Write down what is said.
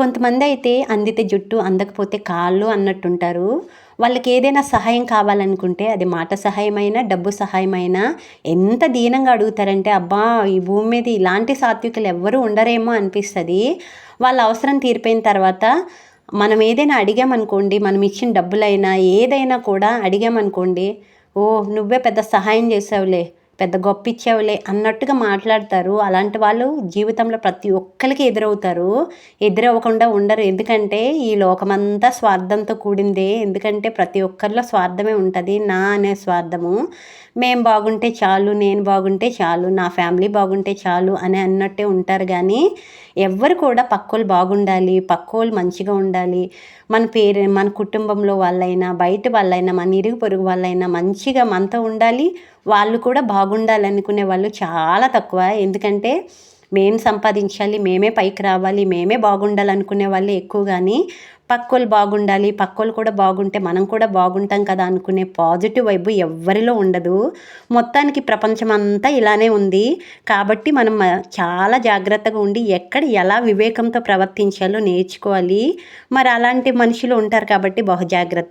కొంతమంది అయితే అందితే జుట్టు అందకపోతే కాళ్ళు అన్నట్టుంటారు. వాళ్ళకి ఏదైనా సహాయం కావాలనుకుంటే అది మాట సహాయమైనా డబ్బు సహాయమైనా ఎంత దీనంగా అడుగుతారంటే అబ్బా ఈ భూమి మీద ఇలాంటి సాత్వికులు ఎవ్వరూ ఉండరేమో అనిపిస్తుంది. వాళ్ళ అవసరం తీరిపోయిన తర్వాత మనం ఏదైనా అడిగామనుకోండి మనం ఇచ్చిన డబ్బులైనా ఏదైనా కూడా అడిగామనుకోండి ఓ నువ్వే పెద్ద సహాయం చేసావులే పెద్ద గొప్ప ఇచ్చావులే అన్నట్టుగా మాట్లాడతారు. అలాంటి వాళ్ళు జీవితంలో ప్రతి ఒక్కరికి ఎదురవుతారు. ఎదురవ్వకుండా ఉండరు. ఎందుకంటే ఈ లోకమంతా స్వార్థంతో కూడిందే. ఎందుకంటే ప్రతి ఒక్కరిలో స్వార్థమే ఉంటుంది. నా అనే స్వార్థము. మేము బాగుంటే చాలు నేను బాగుంటే చాలు నా ఫ్యామిలీ బాగుంటే చాలు అని అన్నట్టే ఉంటారు. కానీ ఎవ్వరు కూడా పక్కోళ్ళు బాగుండాలి పక్కోళ్ళు మంచిగా ఉండాలి. మన పేరు మన కుటుంబంలో వాళ్ళైనా బయట వాళ్ళైనా మన ఇరుగు పొరుగు వాళ్ళైనా మంచిగా మనతో ఉండాలి. వాళ్ళు కూడా బాగుండాలి అనుకునే వాళ్ళు చాలా తక్కువ. ఎందుకంటే మేం సంపాదించాలి మేమే పైకి రావాలి మేమే బాగుండాలనుకునే వాళ్ళే ఎక్కువ. కానీ పక్కోళ్ళు బాగుండాలి పక్కోళ్ళు కూడా బాగుంటే మనం కూడా బాగుంటాం కదా అనుకునే పాజిటివ్ వైబు ఎవ్వరిలో ఉండదు. మొత్తానికి ప్రపంచం అంతా ఇలానే ఉంది. కాబట్టి మనం చాలా జాగ్రత్తగా ఉండి ఎక్కడ ఎలా వివేకంతో ప్రవర్తించాలో నేర్చుకోవాలి. మరి అలాంటి మనుషులు ఉంటారు కాబట్టి బహుజాగ్రత్త